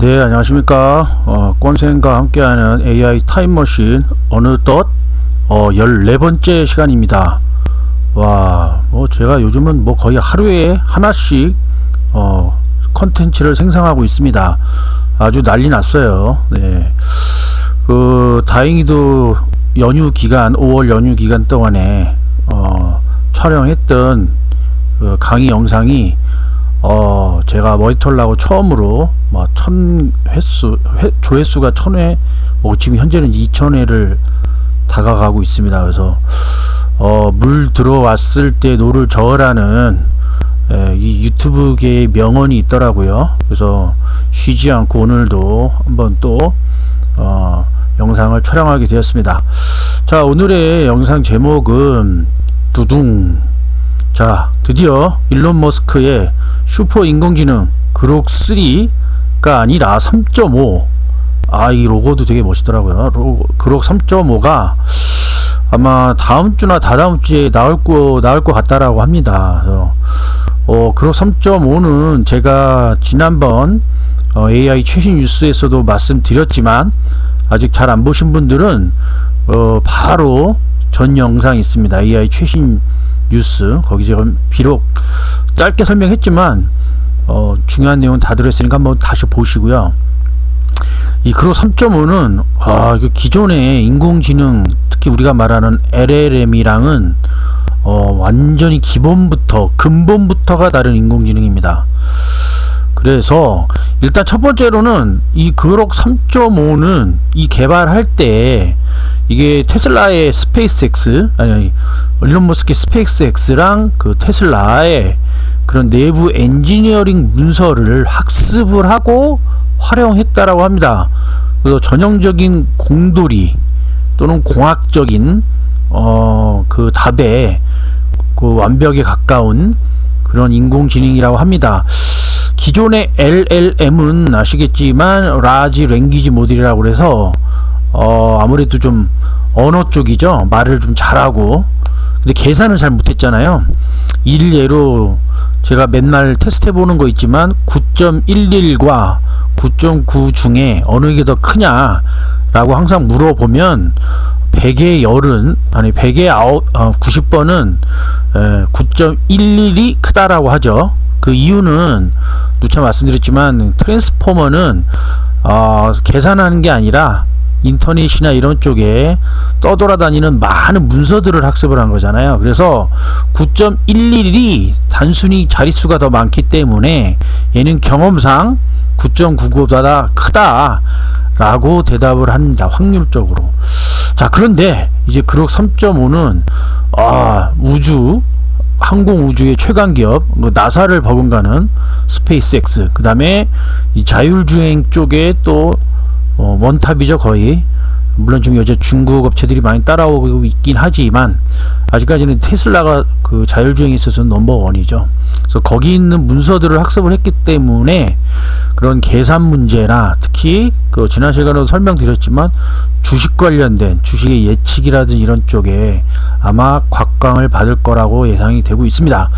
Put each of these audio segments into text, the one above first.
네, 안녕하십니까. 어, 꼰생과 함께하는 AI 타임머신 어느덧 어, 14번째 시간입니다. 와, 뭐 제가 요즘은 뭐 거의 하루에 하나씩 어, 컨텐츠를 생성하고 있습니다. 아주 난리 났어요. 네. 그 다행히도 연휴 기간 5월 연휴 기간 동안에 어, 촬영했던 그 강의 영상이 어 제가 머리털 나고 처음으로 뭐 천 횟수 회, 조회수가 천 회 뭐 지금 현재는 이천 회를 다가가고 있습니다. 그래서 어 물 들어왔을 때 노를 저으라는 에, 이 유튜브계의 명언이 있더라고요. 그래서 쉬지 않고 오늘도 한번 또 어, 영상을 촬영하게 되었습니다. 자 오늘의 영상 제목은 두둥 자 드디어 일론 머스크의 슈퍼 인공지능 그록 3가 아니라 3.5 아 이 로고도 되게 멋있더라고요. 로, 그록 3.5가 아마 다음 주나 다다음 주에 나올 거 나올 것 같다라고 합니다. 그래서 어 그록 3.5는 제가 지난번 어, AI 최신 뉴스에서도 말씀드렸지만 아직 잘 안 보신 분들은 어, 바로 전 영상 있습니다. AI 최신 뉴스 거기 제가 비록 짧게 설명했지만 어, 중요한 내용 다 들었으니까 한번 다시 보시고요. 이 그로 3.5는 아, 그 기존의 인공지능 특히 우리가 말하는 LLM이랑은 어, 완전히 기본부터 근본부터가 다른 인공지능입니다. 그래서 일단 첫 번째로는 이 그록 3.5는 이 개발할 때 이게 테슬라의 스페이스X 아니, 아니 일론 머스크의 스페이스X랑 그 테슬라의 그런 내부 엔지니어링 문서를 학습을 하고 활용했다라고 합니다. 그래서 전형적인 공돌이 또는 공학적인 어 그 답에 그 완벽에 가까운 그런 인공지능이라고 합니다. 기존의 LLM은 아시겠지만 라지 랭귀지 모델이라고 그래서 어 아무래도 좀 언어 쪽이죠. 말을 좀 잘하고 근데 계산을 잘 못했잖아요. 일례로 제가 맨날 테스트해 보는 거 있지만 9.11과 9.9 중에 어느 게 더 크냐 라고 항상 물어보면 100의 열은 아니 100의 아홉, 어, 90번은 9.11이 크다라고 하죠. 그 이유는 누차 말씀드렸지만 트랜스포머는 어, 계산하는 게 아니라 인터넷이나 이런 쪽에 떠돌아다니는 많은 문서들을 학습을 한 거잖아요. 그래서 9.11이 단순히 자릿수가 더 많기 때문에 얘는 경험상 9.99보다 크다 라고 대답을 합니다. 확률적으로. 자, 그런데 이제 그록 3.5는 아, 우주 항공 우주의 최강 기업 그 나사를 버금가는 스페이스X 그 다음에 이 자율주행 쪽에 또 어, 원탑이죠 거의. 물론 지금 여자 중국 업체들이 많이 따라오고 있긴 하지만 아직까지는 테슬라가 그 자율주행에 있어서 넘버원이죠 그래서 거기 있는 문서들을 학습을 했기 때문에 그런 계산 문제나 특히 그 지난 시간에도 설명드렸지만 주식 관련된 주식의 예측이라든지 이런 쪽에 아마 곽광을 받을 거라고 예상이 되고 있습니다.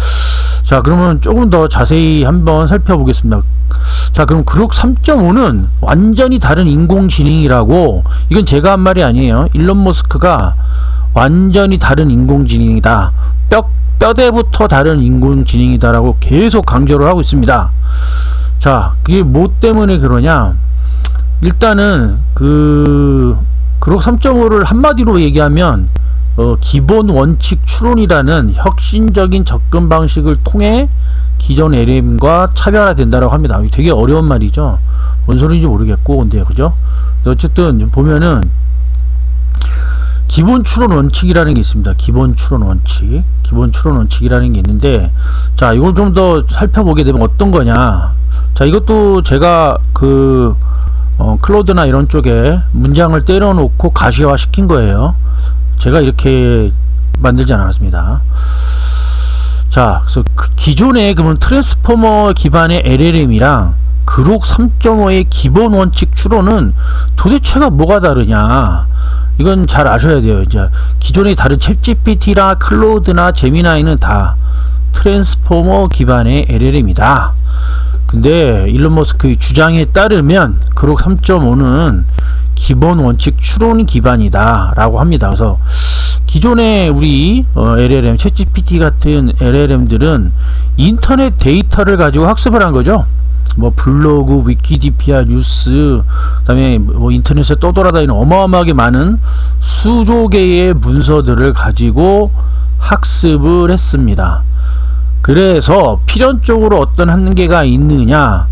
자 그러면 조금 더 자세히 한번 살펴보겠습니다. 자 그럼 그룹 3.5는 완전히 다른 인공지능이라고 이건 제가 한 말이 아니에요. 일론 머스크가 완전히 다른 인공지능이다. 뼈, 뼈대부터 다른 인공지능이다라고 계속 강조를 하고 있습니다. 자, 그게 뭐 때문에 그러냐? 일단은 그 그룹 3.5를 한마디로 얘기하면 어, 기본 원칙 추론이라는 혁신적인 접근 방식을 통해 기존 LM과 차별화된다라고 합니다. 되게 어려운 말이죠. 뭔 소리인지 모르겠고, 근데 그죠? 어쨌든 보면은 기본 추론 원칙이라는 게 있습니다. 기본 추론 원칙, 기본 추론 원칙이라는 게 있는데, 자 이걸 좀 더 살펴보게 되면 어떤 거냐? 자 이것도 제가 그 어, 클로드나 이런 쪽에 문장을 때려놓고 가시화 시킨 거예요. 제가 이렇게 만들지 않았습니다. 자, 그래서 그 기존의 그러면 트랜스포머 기반의 LLM이랑 그록 3.5의 기본 원칙 추론은 도대체가 뭐가 다르냐? 이건 잘 아셔야 돼요. 이제 기존의 다른 챗GPT나 클로드나 제미나이는 다 트랜스포머 기반의 LLM이다. 근데 일론 머스크의 주장에 따르면 그록 3.5는 기본 원칙 추론 기반이다라고 합니다. 그래서 기존의 우리 어, LLM, 챗GPT 같은 LLM들은 인터넷 데이터를 가지고 학습을 한 거죠. 뭐 블로그, 위키디피아, 뉴스, 그다음에 뭐 인터넷에 떠돌아다니는 어마어마하게 많은 수조 개의 문서들을 가지고 학습을 했습니다. 그래서 필연적으로 어떤 한계가 있느냐?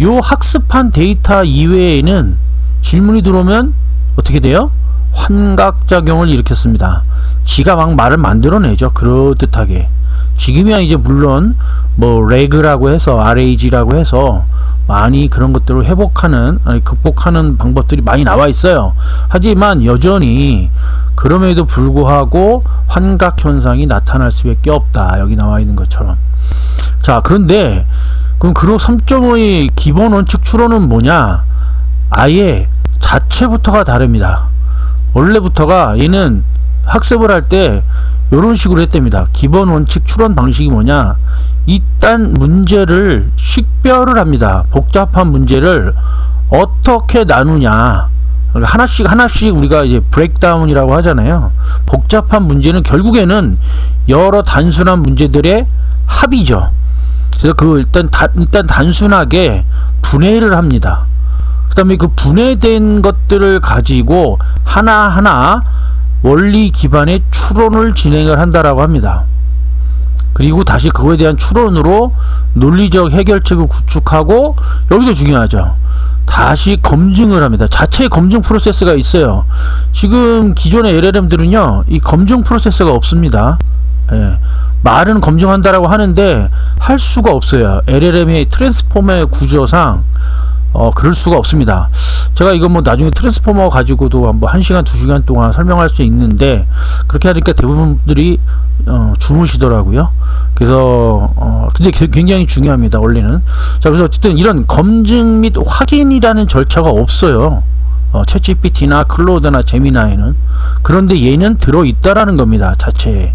요 학습한 데이터 이외에는 질문이 들어오면 어떻게 돼요? 환각작용을 일으켰습니다. 지가 막 말을 만들어내죠. 그럴듯하게. 지금이야 이제 물론 뭐 레그라고 해서 RAG라고 해서 많이 그런 것들을 회복하는 아니 극복하는 방법들이 많이 나와 있어요. 하지만 여전히 그럼에도 불구하고 환각 현상이 나타날 수밖에 없다. 여기 나와 있는 것처럼. 자, 그런데 그럼 그로 3.5의 기본 원칙 추론은 뭐냐? 아예 자체부터가 다릅니다. 원래부터가 얘는 학습을 할 때 이런 식으로 했답니다. 기본 원칙 추론 방식이 뭐냐? 일단 문제를 식별을 합니다. 복잡한 문제를 어떻게 나누냐? 하나씩 하나씩 우리가 이제 브레이크다운이라고 하잖아요. 복잡한 문제는 결국에는 여러 단순한 문제들의 합이죠. 그래서 그 일단 다, 일단 단순하게 분해를 합니다. 그다음에 그 분해된 것들을 가지고 하나하나 원리 기반의 추론을 진행을 한다라고 합니다. 그리고 다시 그거에 대한 추론으로 논리적 해결책을 구축하고 여기서 중요하죠. 다시 검증을 합니다. 자체 검증 프로세스가 있어요. 지금 기존의 LLM들은요, 이 검증 프로세스가 없습니다. 예. 말은 검증한다라고 하는데 할 수가 없어요. LLM의 트랜스포머의 구조상 어 그럴 수가 없습니다. 제가 이거 뭐 나중에 트랜스포머 가지고도 뭐 1시간 2시간 동안 설명할 수 있는데 그렇게 하니까 대부분들이 어 주무시더라고요. 그래서 어 근데 굉장히 중요합니다. 원래는. 자, 그래서 어쨌든 이런 검증 및 확인이라는 절차가 없어요. 어, 챗GPT나 클로드나 제미나이는 그런데 얘는 들어 있다라는 겁니다. 자체에.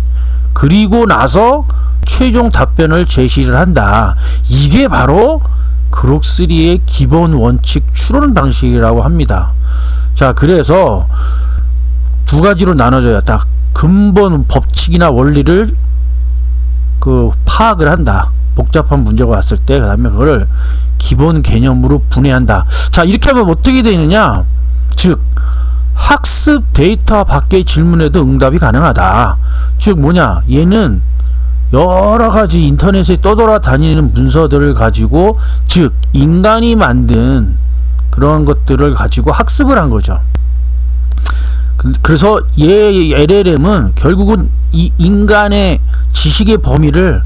그리고 나서 최종 답변을 제시를 한다. 이게 바로 그록3의 기본 원칙 추론 방식이라고 합니다. 자, 그래서 두 가지로 나눠져요. 딱 근본 법칙이나 원리를 그 파악을 한다. 복잡한 문제가 왔을 때, 그 다음에 그걸 기본 개념으로 분해한다. 자, 이렇게 하면 어떻게 되느냐? 즉, 학습 데이터 밖의 질문에도 응답이 가능하다. 즉, 뭐냐? 얘는 여러 가지 인터넷에 떠돌아다니는 문서들을 가지고 즉 인간이 만든 그런 것들을 가지고 학습을 한 거죠. 그래서 얘 LLM은 결국은 이 인간의 지식의 범위를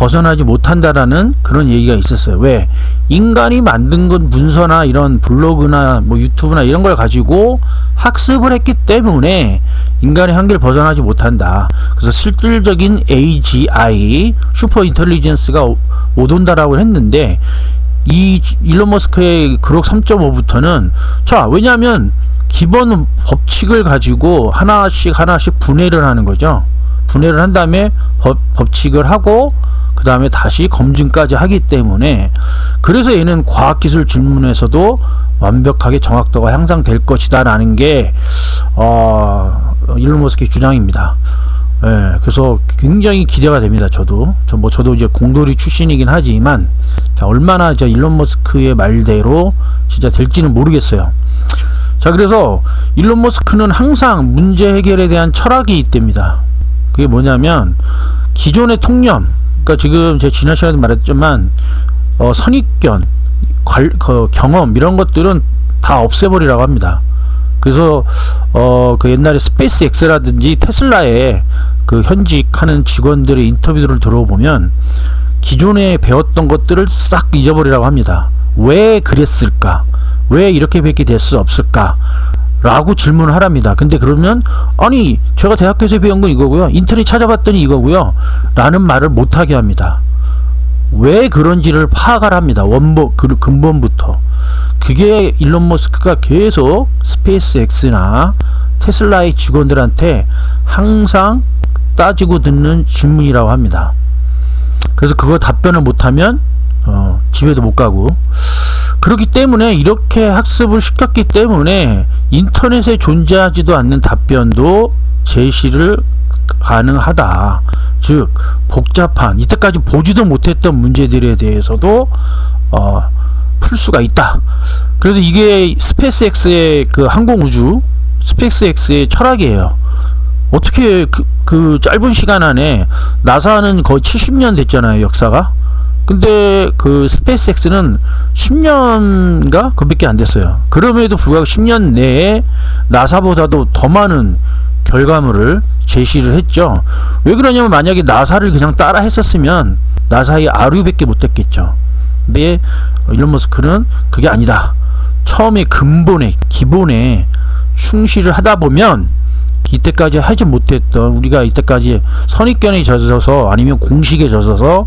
벗어나지 못한다라는 그런 얘기가 있었어요. 왜? 인간이 만든 건 문서나 이런 블로그나 뭐 유튜브나 이런 걸 가지고 학습을 했기 때문에 인간의 한계를 벗어나지 못한다. 그래서 실질적인 AGI 슈퍼 인텔리전스가 못 온다라고 했는데 이 일론 머스크의 그록 3.5부터는 자 왜냐하면 기본 법칙을 가지고 하나씩 하나씩 분해를 하는 거죠. 분해를 한 다음에 법, 법칙을 하고 그 다음에 다시 검증까지 하기 때문에 그래서 얘는 과학기술 질문에서도 완벽하게 정확도가 향상될 것이다 라는 게 어, 일론 머스크의 주장입니다. 예, 그래서 굉장히 기대가 됩니다. 저도 저 뭐 저도 이제 공돌이 출신이긴 하지만 자, 얼마나 저 일론 머스크의 말대로 진짜 될지는 모르겠어요. 자, 그래서 일론 머스크는 항상 문제 해결에 대한 철학이 있답니다. 그게 뭐냐면 기존의 통념 그러니까 지금 제 지난 시간에 말했지만 어, 선입견, 관, 그 경험 이런 것들은 다 없애버리라고 합니다. 그래서 어, 그 옛날에 스페이스 X라든지 테슬라의 그 현직하는 직원들의 인터뷰들을 들어보면 기존에 배웠던 것들을 싹 잊어버리라고 합니다. 왜 그랬을까? 왜 이렇게 뵙게 될 수 없을까? 라고 질문을 하랍니다. 근데 그러면 아니 제가 대학교에서 배운 건 이거고요. 인터넷 찾아봤더니 이거고요. 라는 말을 못하게 합니다. 왜 그런지를 파악을 합니다. 원본 그 근본부터. 그게 일론 머스크가 계속 스페이스 X나 테슬라의 직원들한테 항상 따지고 듣는 질문이라고 합니다. 그래서 그거 답변을 못하면 어, 집에도 못 가고 그렇기 때문에 이렇게 학습을 시켰기 때문에 인터넷에 존재하지도 않는 답변도 제시를 가능하다. 즉 복잡한 이때까지 보지도 못했던 문제들에 대해서도 어, 풀 수가 있다. 그래서 이게 스페이스X의 그 항공우주 스페이스X의 철학이에요. 어떻게 그, 그 짧은 시간 안에 나사는 거의 70년 됐잖아요 역사가. 근데 그 스페이스X는 10년가 그밖에 안 됐어요. 그럼에도 불구하고 10년 내에 나사보다도 더 많은 결과물을 제시를 했죠. 왜 그러냐면 만약에 나사를 그냥 따라 했었으면 나사의 아류밖에 못 됐겠죠. 근데 일론 머스크는 그게 아니다. 처음에 근본에 기본에 충실을 하다 보면 이때까지 하지 못했던 우리가 이때까지 선입견에 젖어서 아니면 공식에 젖어서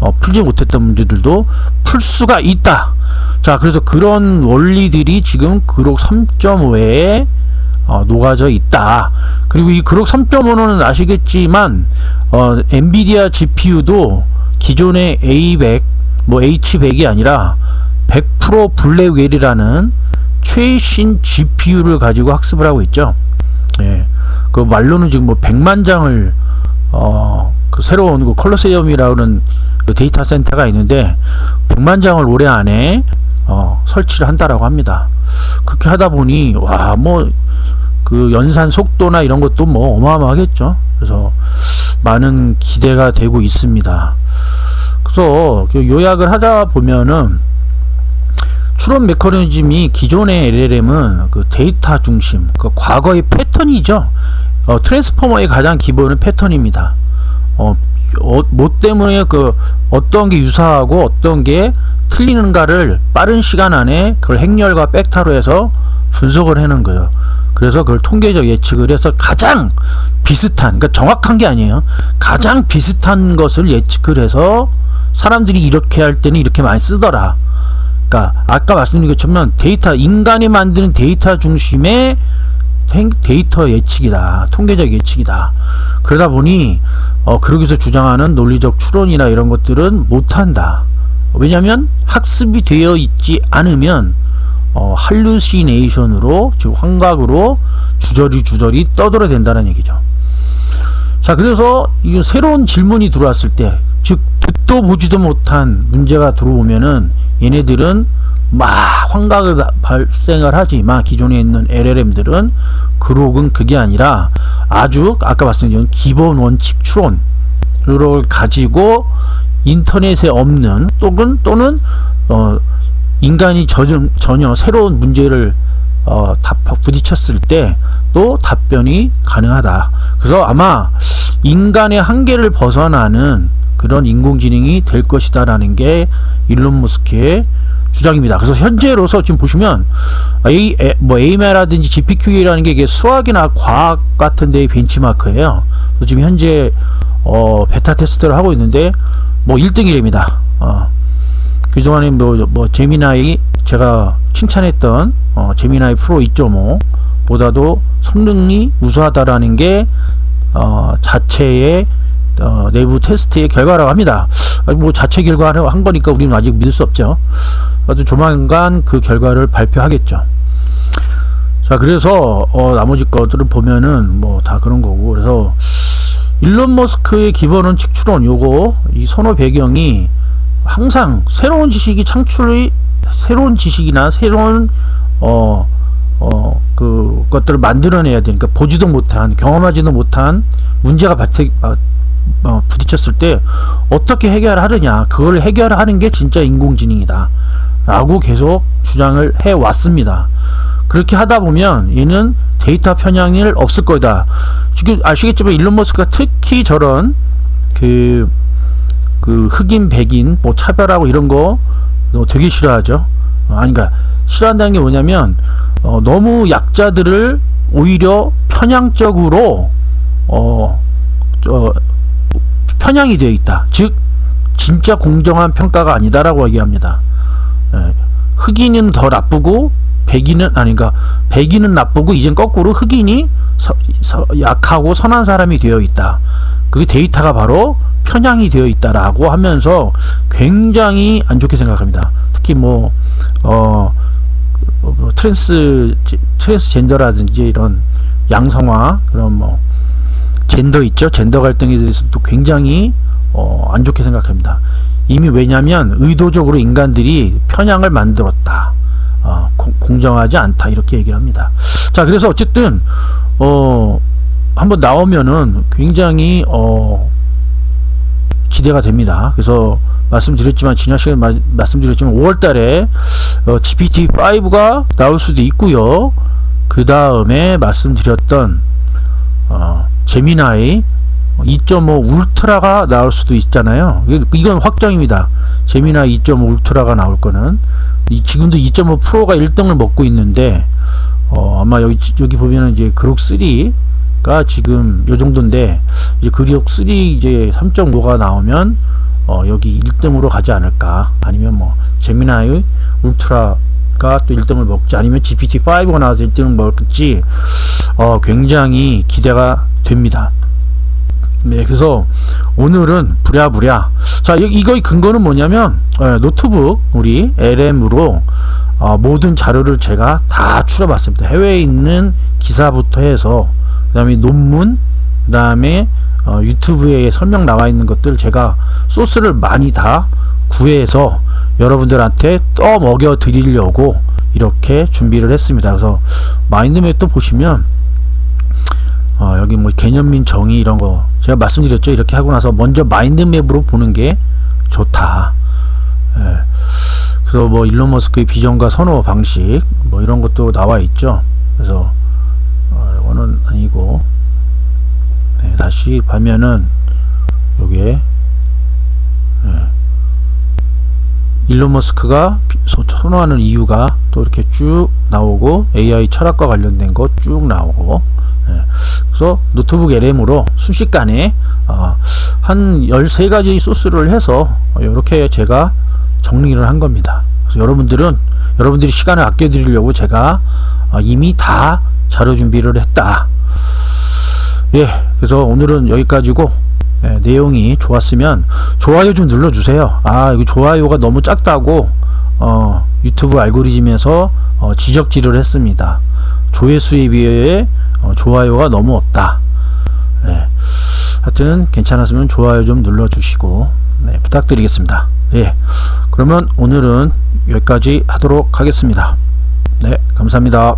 어, 풀지 못했던 문제들도 풀 수가 있다. 자, 그래서 그런 원리들이 지금 그록 3.5에 어, 녹아져 있다. 그리고 이 그록 3.5는 아시겠지만 어, 엔비디아 GPU도 기존의 A100, 뭐 H100이 아니라 100% 블랙웰이라는 최신 GPU를 가지고 학습을 하고 있죠. 예. 그 말로는 지금 뭐 100만 장을 어, 그 새로운 그 컬러세움이라는 그 데이터 센터가 있는데 100만 장을 올해 안에 어, 설치를 한다라고 합니다. 그렇게 하다 보니 와 뭐 그 연산 속도나 이런 것도 뭐 어마어마하겠죠. 그래서 많은 기대가 되고 있습니다. 그래서 그 요약을 하다 보면은 추론 메커니즘이 기존의 LLM은 그 데이터 중심, 그 과거의 패턴이죠. 어, 트랜스포머의 가장 기본은 패턴입니다. 어, 어, 뭐 때문에 그 어떤 게 유사하고 어떤 게 틀리는가를 빠른 시간 안에 그걸 행렬과 벡터로 해서 분석을 해는 거예요. 그래서 그걸 통계적 예측을 해서 가장 비슷한, 그러니까 정확한 게 아니에요. 가장 비슷한 것을 예측을 해서 사람들이 이렇게 할 때는 이렇게 많이 쓰더라. 그러니까 아까 말씀드린 것처럼 데이터 인간이 만드는 데이터 중심의 데이터 예측이다. 통계적 예측이다. 그러다 보니 어 그러기서 주장하는 논리적 추론이나 이런 것들은 못한다. 왜냐하면 학습이 되어 있지 않으면 어, 할루시네이션으로 즉 환각으로 주저리 주저리 떠들어야 된다는 얘기죠. 자 그래서 이 새로운 질문이 들어왔을 때 즉 듣도 보지도 못한 문제가 들어오면은 얘네들은 막 환각을 발생을 하지만 기존에 있는 LLM들은. 그록은 그게 아니라 아주 아까 말씀드린 기본 원칙 추론을 가지고 인터넷에 없는 또는 또는 어 인간이 전혀 새로운 문제를 어, 답, 부딪혔을 때 또 답변이 가능하다. 그래서 아마 인간의 한계를 벗어나는 그런 인공지능이 될 것이다라는 게 일론 머스크의 주장입니다. 그래서 현재로서 지금 보시면 A, 뭐 AML라든지 GPQ라는 게 이게 수학이나 과학 같은 데의 벤치마크예요. 지금 현재 어, 베타 테스트를 하고 있는데 뭐 1등이랍니다. 어. 그동안에 뭐, 뭐 제미나이 제가 칭찬했던 어, 제미나이 프로 2.5 보다도 성능이 우수하다라는 게 어, 자체의 어, 내부 테스트의 결과라고 합니다. 뭐 자체 결과를 한 거니까 우리는 아직 믿을 수 없죠. 아주 조만간 그 결과를 발표하겠죠. 자 그래서 어, 나머지 것들을 보면은 뭐 다 그런 거고 그래서 일론 머스크의 기본은 측추론 요거 이 선호 배경이 항상 새로운 지식이 창출이 새로운 지식이나 새로운 어, 어, 그 것들을 만들어내야 되니까 보지도 못한 경험하지도 못한 문제가 발생, 어, 부딪혔을 때 어떻게 해결하느냐. 그걸 해결하는 게 진짜 인공지능이다. 라고 계속 주장을 해 왔습니다. 그렇게 하다 보면 얘는 데이터 편향일 없을 거다. 지금 아시겠지만 일론 머스크가 특히 저런 그, 그 흑인 백인 뭐 차별하고 이런 거 되게 싫어하죠 어, 아니 그러니까 싫어한다는 게 뭐냐면 어, 너무 약자들을 오히려 편향적으로 어, 어 편향이 되어 있다. 즉 진짜 공정한 평가가 아니다라고 얘기합니다. 예, 흑인은 더 나쁘고 백인은 아닌가 백인은 나쁘고 이젠 거꾸로 흑인이 서, 서, 약하고 선한 사람이 되어 있다. 그게 데이터가 바로 편향이 되어 있다라고 하면서 굉장히 안 좋게 생각합니다. 특히 뭐, 어, 뭐, 뭐 트랜스, 트랜스젠더라든지 이런 양성화, 그런 뭐, 젠더 있죠? 젠더 갈등에 대해서도 굉장히 어, 안 좋게 생각합니다. 이미 왜냐하면 의도적으로 인간들이 편향을 만들었다. 어, 공, 공정하지 않다 이렇게 얘기를 합니다. 자 그래서 어쨌든 어, 한번 나오면은 굉장히 어, 기대가 됩니다. 그래서 말씀드렸지만 지난 시간에 마, 말씀드렸지만 5월달에 어, GPT-5가 나올 수도 있고요. 그 다음에 말씀드렸던 어, 제미나이 2.5 울트라가 나올 수도 있잖아요. 이건- 확정입니다. 제미나 2.5 울트라가 나올 거는 이 지금도 2.5 프로가 1등을 먹고 있는데 어, 아마 여기 여기 보면은 이제 그록 3 가 지금 요 정도인데 이제 그록 3 이제 3.5가 나오면 어, 여기 1등으로 가지 않을까 아니면 뭐 제미나이 울트라가 또 1등을 먹지 아니면 GPT-5가 나와서 1등을 먹을지 어, 굉장히 기대가 됩니다. 네, 그래서 오늘은 부랴부랴. 자, 이- 이거의 근거는 뭐냐면, 예, 노트북, 우리 LM으로 어, 모든 자료를 제가 다 추려봤습니다. 해외에 있는 기사부터 해서, 그 다음에 논문, 그 다음에 어, 유튜브에 설명 나와 있는 것들 제가 소스를 많이 다 구해서 여러분들한테 떠 먹여 드리려고 이렇게 준비를 했습니다. 그래서 마인드맵도 보시면 어, 여기 뭐 개념민 정의 이런 거 제가 말씀드렸죠. 이렇게 하고 나서 먼저 마인드맵으로 보는 게 좋다. 예. 그래서 뭐 일론 머스크의 비전과 선호 방식 뭐 이런 것도 나와 있죠. 그래서 어, 이거는 아니고 네, 다시 보면은 요게 예. 일론 머스크가 선호하는 이유가 또 이렇게 쭉 나오고 AI 철학과 관련된 거 쭉 나오고 예. 그래서 노트북 LM으로 순식간에 어, 한 13가지 소스를 해서 이렇게 제가 정리를 한 겁니다. 여러분들은 여러분들이 시간을 아껴 드리려고 제가 어, 이미 다 자료 준비를 했다. 예, 그래서 오늘은 여기까지고 예, 내용이 좋았으면 좋아요 좀 눌러주세요. 아, 이거 좋아요가 너무 작다고 어, 유튜브 알고리즘에서 어, 지적질을 했습니다. 조회수에 비해 어, 좋아요가 너무 없다. 예, 하여튼 괜찮았으면 좋아요 좀 눌러주시고 네, 부탁드리겠습니다. 예, 그러면 오늘은 여기까지 하도록 하겠습니다. 네, 감사합니다.